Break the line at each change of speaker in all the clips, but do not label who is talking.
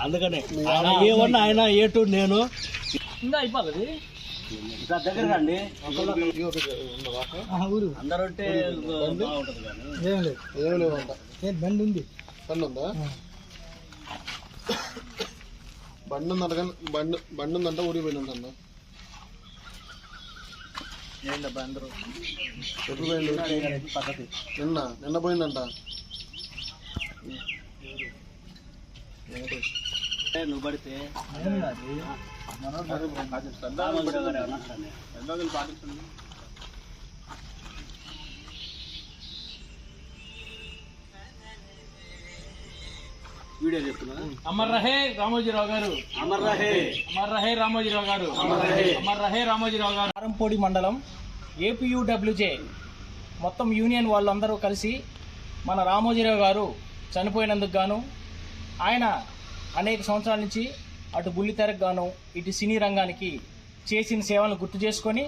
అందుకనే ఆయన ఏ వన్ ఆయన ఏ టూ నేను. ఇంకా అయిపోతుంది ఇంకా దగ్గర రండి
ఊరు.
అందరూ
ఏం లేదు.
ఏం
ఏ బండి ఉంది.
బండి ఉందా బండి ఉందంట కానీ బండి బండి ఉందంట ఊరికి
ఏంటబ్బా అందరూ?
ఎప్పుడు పోయింది
పద్ధతి.
నిన్న నిన్న పోయిందంట.
నువ్వు పడితే. వీడియో చెప్తున్నా.
అమర్ రహే రామోజీరావు గారు.
అమర్ రహే.
అమర్ రహే రామోజీరావు గారు.
అమర్ రహే.
అమర్ రహే రామోజీరావు గారు. కారంపూడి మండలం ఏపీయూడబ్ల్యూజే. మొత్తం యూనియన్ వాళ్ళందరూ కలిసి మన రామోజీరావు గారు చనిపోయినందుకు గాను ఆయన అనేక సంవత్సరాల నుంచి అటు బుల్లితెరకు గాను ఇటు సినీ రంగానికి చేసిన సేవలను గుర్తు చేసుకొని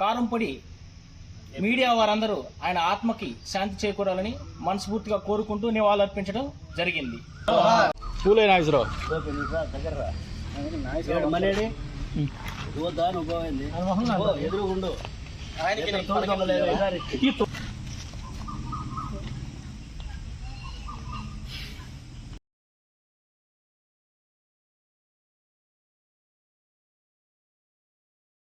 కారంపొడి మీడియా వారందరూ ఆయన ఆత్మకి శాంతి చేకూరాలని మనస్ఫూర్తిగా కోరుకుంటూ నివాళులర్పించడం జరిగింది. పూలే నాగేశ్వరరావు.
ఓకే